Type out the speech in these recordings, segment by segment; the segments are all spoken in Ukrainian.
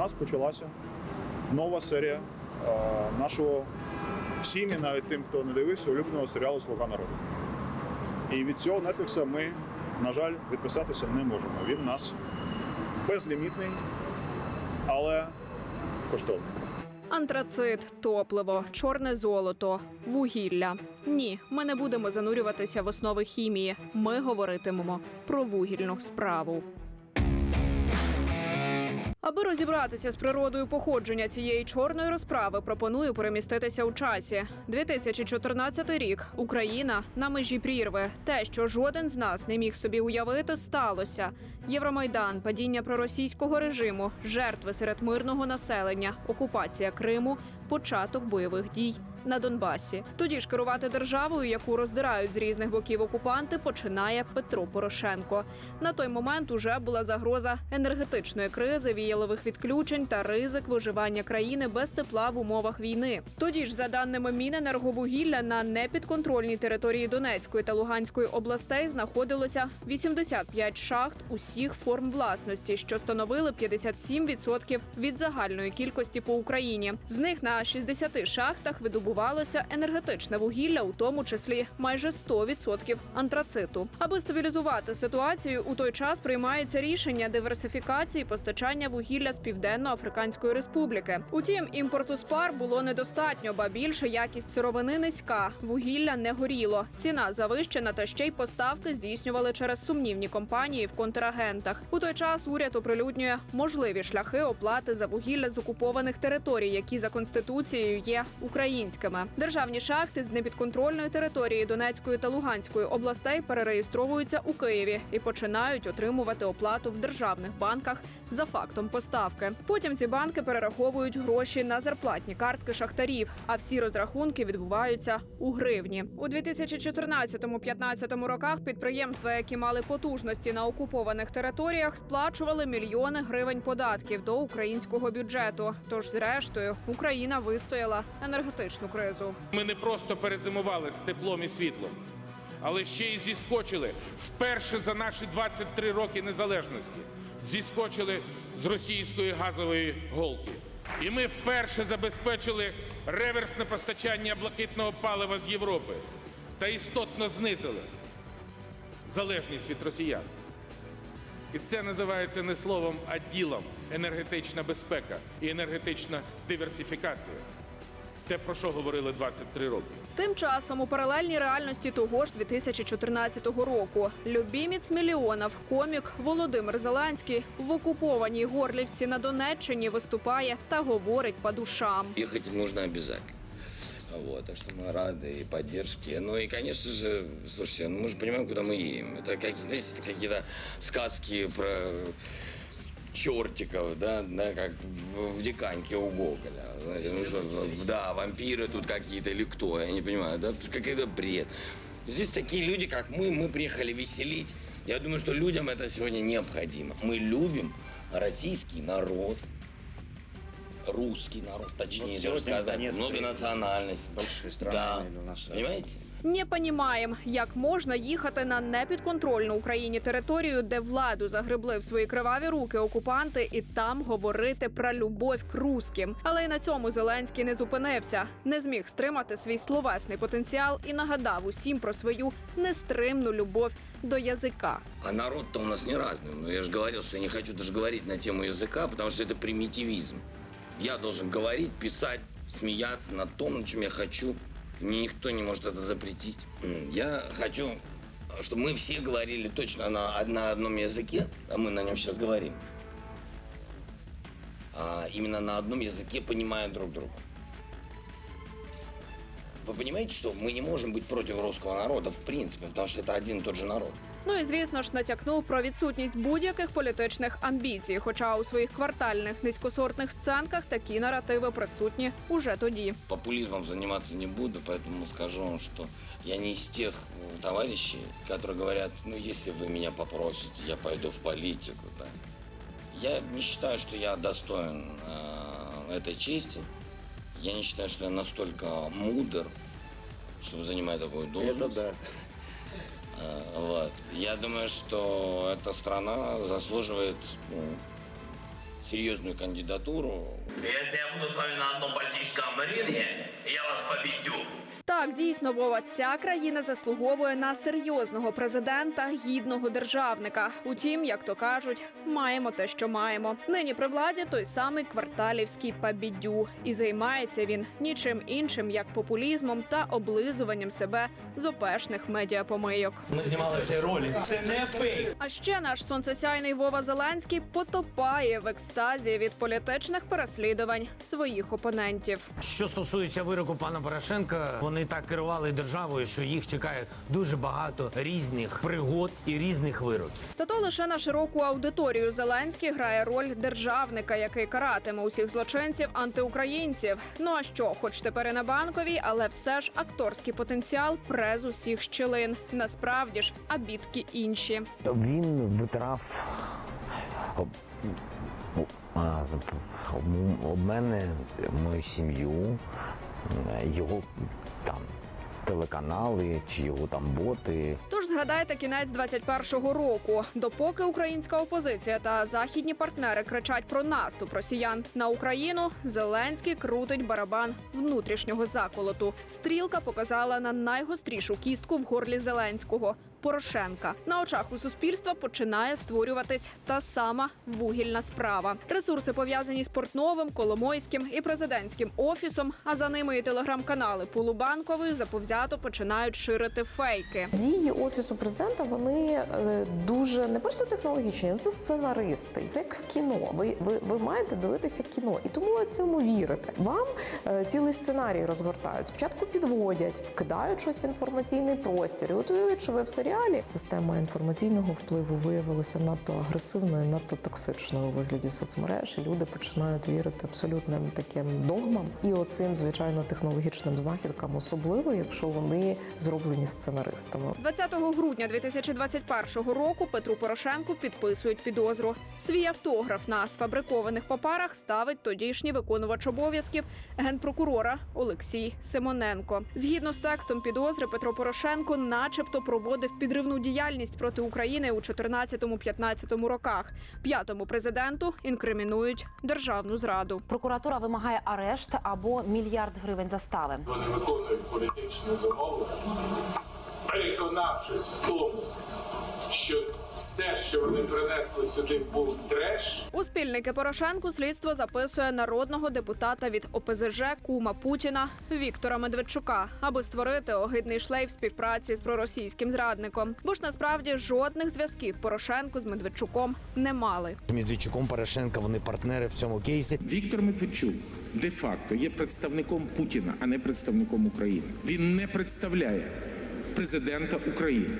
нас почалася нова серія е, нашого всім і навіть тим, хто не дивився, улюбленого серіалу Слуга народу. І від цього Netflix ми, на жаль, відписатися не можемо. Він у нас безлімітний, але коштовний. Антрацит, топливо, чорне золото, вугілля. Ні, ми не будемо занурюватися в основи хімії. Ми говоритимемо про вугільну справу. Аби розібратися з природою походження цієї чорної розправи, пропоную переміститися у часі. 2014 рік. Україна на межі прірви. Те, що жоден з нас не міг собі уявити, сталося. Євромайдан, падіння проросійського режиму, жертви серед мирного населення, окупація Криму, початок бойових дій на Донбасі. Тоді ж керувати державою, яку роздирають з різних боків окупанти, починає Петро Порошенко. На той момент уже була загроза енергетичної кризи, віялових відключень та ризик виживання країни без тепла в умовах війни. Тоді ж, за даними Міненерговугілля, на непідконтрольній території Донецької та Луганської областей знаходилося 85 шахт усіх форм власності, що становили 57% від загальної кількості по Україні. З них на 60 шахтах видобувалося енергетичне вугілля, у тому числі майже 100% антрациту. Аби стабілізувати ситуацію, у той час приймається рішення диверсифікації постачання вугілля з Південно-Африканської Республіки. Утім, імпорту з пар було недостатньо, ба більше якість сировини низька. Вугілля не горіло. Ціна завищена, та ще й поставки здійснювали через сумнівні компанії в контрагентах. У той час уряд оприлюднює можливі шляхи оплати за вугілля з окупованих територій, які за конституцією є українськими. Державні шахти з непідконтрольної території Донецької та Луганської областей перереєстровуються у Києві і починають отримувати оплату в державних банках за фактом поставки. Потім ці банки перераховують гроші на зарплатні картки шахтарів, а всі розрахунки відбуваються у гривні. У 2014-15 роках підприємства, які мали потужності на окупованих територіях, сплачували мільйони гривень податків до українського бюджету. Тож, зрештою, Україна вистояла енергетичну кризу. Ми не просто перезимували з теплом і світлом, але ще й зіскочили вперше за наші 23 роки незалежності. Зіскочили з російської газової голки. І ми вперше забезпечили реверсне постачання блакитного палива з Європи та істотно знизили залежність від росіян. І це називається не словом, а ділом енергетична безпека і енергетична диверсифікація. Те, про що говорили 23 роки. Тим часом у паралельній реальності того ж 2014 року любімець мільйонів комік Володимир Зеленський в окупованій Горлівці на Донеччині виступає та говорить по душам. Ехать нужно обязательно. Вот, так что мы рады и поддержке. Ну и, конечно же, слушайте, ну мы же понимаем, куда мы едем. Это, как, знаете, какие-то сказки про чертиков, да, да, как в, в Диканьке у Гоголя. Знаете, ну что, да, вампиры тут какие-то или кто, я не понимаю, да, тут какой-то бред. Здесь такие люди, как мы, мы приехали веселить. Я думаю, что людям это сегодня необходимо. Мы любим российский народ, русский народ, точнее Вот даже сегодня сказать, наконец-то многонациональность. большие страны Да. имею в виду наши. Понимаете? Не понімаєм, як можна їхати на непідконтрольну Україні територію, де владу загребли в свої криваві руки окупанти, і там говорити про любов к русським. Але й на цьому Зеленський не зупинився, не зміг стримати свій словесний потенціал і нагадав усім про свою нестримну любов до язика. А народ-то у нас не разный. Но я же говорил, что я не хочу даже говорить на тему языка, потому что это примитивизм. Я должен говорить, писать, смеяться на том, на чем я хочу. Мне никто не может это запретить. Я хочу, чтобы мы все говорили точно на, на одном языке, а мы на нем сейчас говорим. А именно на одном языке, понимая друг друга. Вы понимаете, что мы не можем быть против русского народа в принципе, потому что это один и тот же народ. Ну і звісно ж натякнув про відсутність будь-яких політичних амбіцій. Хоча у своїх квартальних низькосортних сценках такі наративи присутні уже тоді. Популизмом заниматься не буду, поэтому скажу вам, что я не из тех э, товарищей, которые говорят, ну, если вы меня попросите, я пойду в политику. Да. Я не считаю, что я достоин э, этой чести. Я не считаю, что я настолько мудр, чтобы занимать такую должность. Это да. Э, Вот. Я думаю, что эта страна заслуживает ну, серьезную кандидатуру. Если я буду с вами на одном политическом ринге, я вас победю. Так, дійсно, Вова, ця країна заслуговує на серйозного президента, гідного державника. Утім, як то кажуть, маємо те, що маємо. Нині при владі той самий кварталівський пабідю, і займається він нічим іншим, як популізмом та облизуванням себе з опешних медіапомийок. Ми знімали цей ролик. Це не фейк. А ще наш сонцесяйний Вова Зеленський потопає в екстазі від політичних переслідувань своїх опонентів. Що стосується вироку пана Порошенка, вони так керували державою, що їх чекає дуже багато різних пригод і різних вироків. Та то лише на широку аудиторію Зеленський грає роль державника, який каратиме усіх злочинців антиукраїнців. Ну а що, хоч тепер і на банковій, але все ж акторський потенціал през усіх щілин. Насправді ж, абітки інші. Він витирав а, об мене, мою сім'ю, його там телеканали чи його там боти. Тож згадайте кінець 21-го року. Допоки українська опозиція та західні партнери кричать про наступ росіян на Україну, Зеленський крутить барабан внутрішнього заколоту. Стрілка показала на найгострішу кістку в горлі Зеленського. Порошенка на очах у суспільства починає створюватись та сама вугільна справа. Ресурси пов'язані з Портновим, Коломойським і президентським офісом. А за ними і телеграм-канали Полубанкової заповзято починають ширити фейки. Дії офісу президента вони е, дуже не просто технологічні, це сценаристи. Це як в кіно. Ви, ви, ви маєте дивитися кіно, і тому ви цьому вірите. Вам е, цілий сценарій розгортають. Спочатку підводять, вкидають щось в інформаційний простір. І от уявіть, що ви в серіалі система інформаційного впливу виявилася надто агресивною, надто токсичною у вигляді соцмереж. І люди починають вірити абсолютним таким догмам і оцим, звичайно, технологічним знахідкам, особливо якщо вони зроблені сценаристами. 20 грудня 2021 року Петру Порошенку підписують підозру. Свій автограф на сфабрикованих папарах ставить тодішній виконувач обов'язків генпрокурора Олексій Симоненко. Згідно з текстом підозри, Петро Порошенко, начебто, проводив підривну діяльність проти України у 14-15 роках. П'ятому президенту інкримінують державну зраду. Прокуратура вимагає арешт або мільярд гривень застави. Вони виконують політичне замовлення, переконавшись в тому, що все, що вони принесли сюди, був треш. У спільники Порошенку слідство записує народного депутата від ОПЗЖ Кума Путіна Віктора Медведчука, аби створити огидний шлейф співпраці з проросійським зрадником. Бо ж насправді жодних зв'язків Порошенку з Медведчуком не мали. Медведчуком Порошенка вони партнери в цьому кейсі. Віктор Медведчук де-факто є представником Путіна, а не представником України. Він не представляє президента України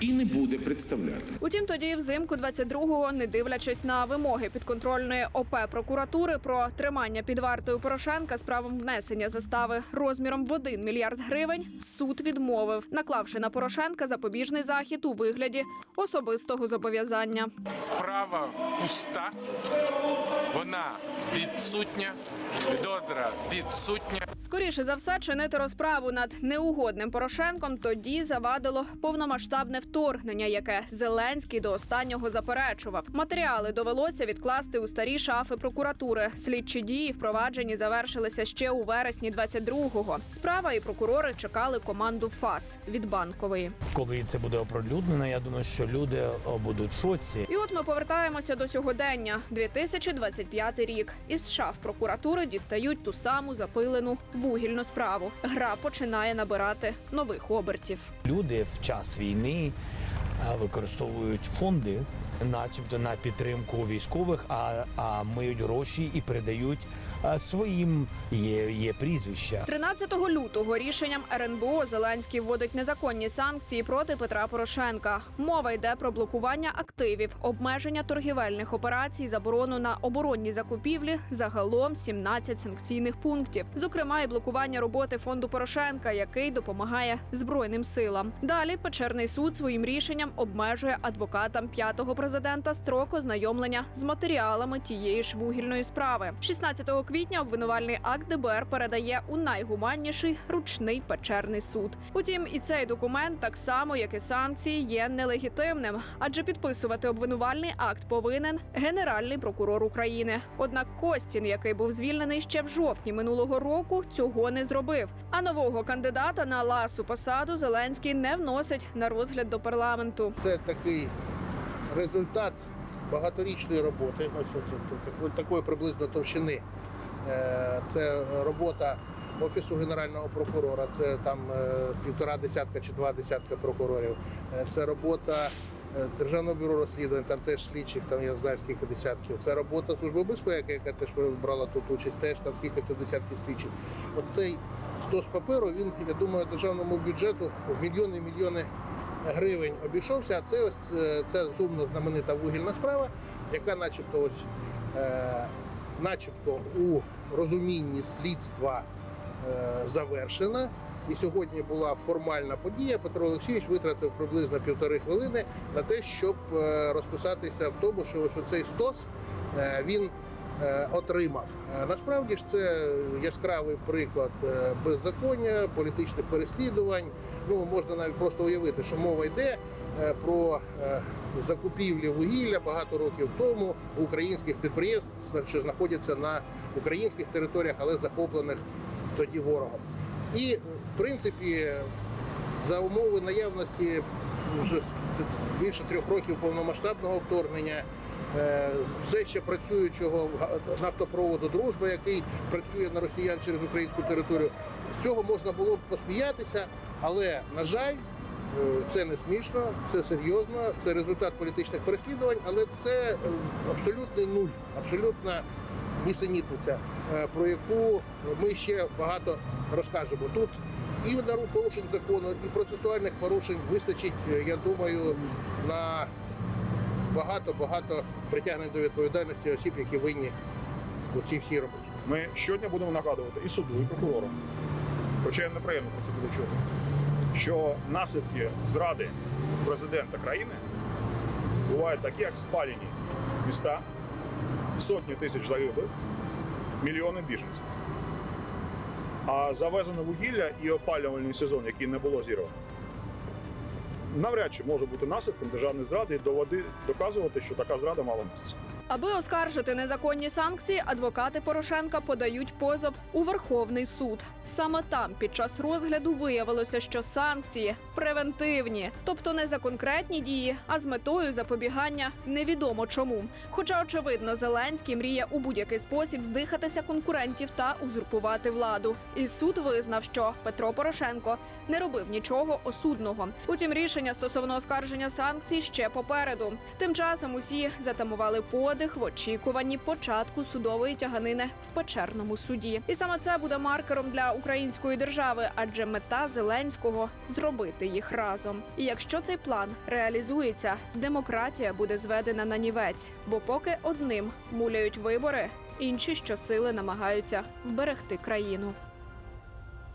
і не буде представляти. Утім, тоді взимку 22-го, не дивлячись на вимоги підконтрольної ОП прокуратури про тримання під вартою Порошенка з правом внесення застави розміром в 1 мільярд гривень, суд відмовив, наклавши на Порошенка запобіжний захід у вигляді особистого зобов'язання. Справа пуста, вона відсутня, підозра відсутня. Скоріше за все, чинити розправу над неугодним Порошенком тоді завадило повномасштабне вторгнення, яке Зеленський до останнього заперечував. Матеріали довелося відкласти у старі шафи прокуратури. Слідчі дії впроваджені завершилися ще у вересні 22-го. Справа і прокурори чекали команду ФАС від банкової. Коли це буде оприлюднено, я думаю, що люди будуть в шоці. І от ми повертаємося до сьогодення. 2025 рік. Із шаф прокуратури дістають ту саму запилену вугільну справу. Гра починає набирати нових обертів. Люди в час війни використовують фонди, начебто на підтримку військових, а, а миють гроші і передають своїм є, є прізвища. 13 лютого рішенням РНБО Зеленський вводить незаконні санкції проти Петра Порошенка. Мова йде про блокування активів, обмеження торгівельних операцій, заборону на оборонні закупівлі. Загалом 17 санкційних пунктів, зокрема, і блокування роботи фонду Порошенка, який допомагає збройним силам. Далі Печерний суд своїм рішенням обмежує адвокатам п'ятого президента строк ознайомлення з матеріалами тієї ж вугільної справи. 16 квітня обвинувальний акт ДБР передає у найгуманніший ручний печерний суд. Утім, і цей документ, так само як і санкції, є нелегітимним, адже підписувати обвинувальний акт повинен генеральний прокурор України. Однак Костін, який був звільнений ще в жовтні минулого року, цього не зробив. А нового кандидата на ласу посаду Зеленський не вносить на розгляд до парламенту. Це такий результат багаторічної роботи, ось, ось, такої- приблизно товщини. Е, Це робота Офісу Генерального прокурора, це там е, півтора десятка чи два десятка прокурорів. Е, Це робота Державного бюро розслідувань, там теж слідчих, там я знаю скільки десятків. Це робота Служби безпеки, яка теж брала тут участь, теж там скільки тут десятків слідчих. От цей стос паперу, він, я думаю, державному бюджету в мільйони мільйони гривень обійшовся. А це ось е, це зумно знаменита вугільна справа, яка, начебто, ось, е, начебто у розумінні слідства е, завершена. І сьогодні була формальна подія. Петро Олексійович витратив приблизно півтори хвилини на те, щоб розписатися в тому, що ось цей стос він отримав. Е, Насправді ж це яскравий приклад е, беззаконня, політичних переслідувань. Ну можна навіть просто уявити, що мова йде е, про е, закупівлі вугілля багато років тому українських підприємств, що знаходяться на українських територіях, але захоплених тоді ворогом. І в принципі, за умови наявності вже більше трьох років повномасштабного вторгнення. Е, Все ще працюючого нафтопроводу дружба, який працює на росіян через українську територію. З цього можна було б посміятися, але на жаль, е, це не смішно, це серйозно, це результат політичних переслідувань, але це е, абсолютний нуль, абсолютна нісенітниця, про яку ми ще багато розкажемо. Тут і на порушень закону, і процесуальних порушень вистачить, я думаю, на багато-багато притягнень до відповідальності осіб, які винні у цій всій роботі. Ми щодня будемо нагадувати і суду, і прокурору, хоча їм неприємно про це буде чути, що наслідки зради президента країни бувають такі, як спалені міста, сотні тисяч загиблих, мільйони біженців. А завезене вугілля і опалювальний сезон, який не було зірвано, навряд чи може бути наслідком державної зради і доводи доказувати, що така зрада мала місце. Аби оскаржити незаконні санкції, адвокати Порошенка подають позов у Верховний суд. Саме там під час розгляду виявилося, що санкції превентивні, тобто не за конкретні дії, а з метою запобігання невідомо чому. Хоча, очевидно, Зеленський мріє у будь-який спосіб здихатися конкурентів та узурпувати владу. І суд визнав, що Петро Порошенко не робив нічого осудного. Утім, рішення стосовно оскарження санкцій ще попереду. Тим часом усі затамували подих в очікуванні початку судової тяганини в печерному суді. І саме це буде маркером для української держави, адже мета Зеленського зробити їх разом. І якщо цей план реалізується, демократія буде зведена на нівець, бо поки одним муляють вибори, інші щосили намагаються вберегти країну.